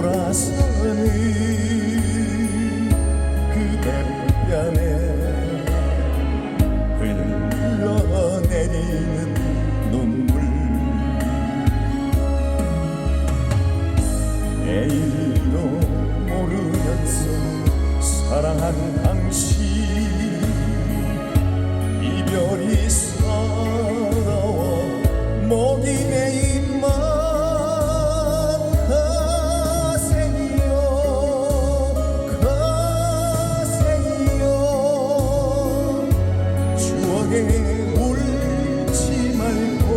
돌아서는 그대 뺨에 흘러내리는 눈물. 내일 사랑한 당신 이별이 서러워 목이 메인 맘 가세요. 가세요. 추억에 울지 말고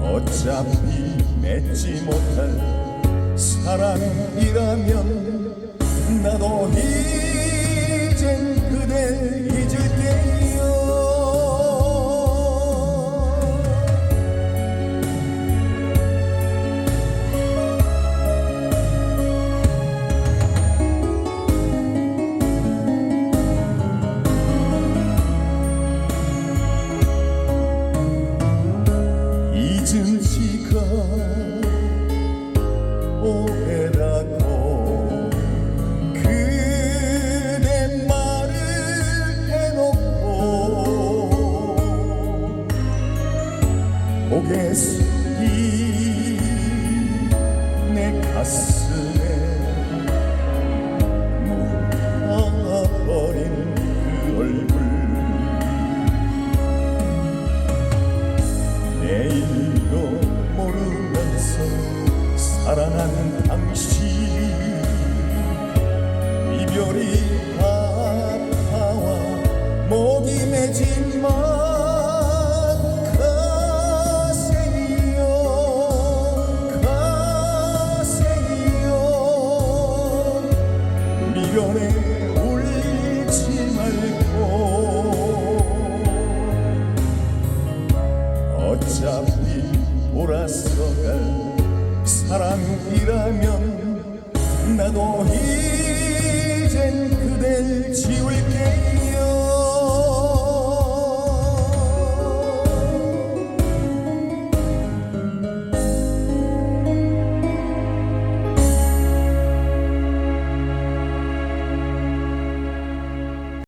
어차피 맺지 못할 사랑이라면 나도 이젠 그댈 잊을게요 숙이 내 가슴에 묻어버린 그 얼굴. 내일도 모르면서 사랑한 당신. 이별이 아파와 목이 메진 마 울지 말고. 어차피 돌아서갈 사랑이라면 나도 이젠 그댈 지울게요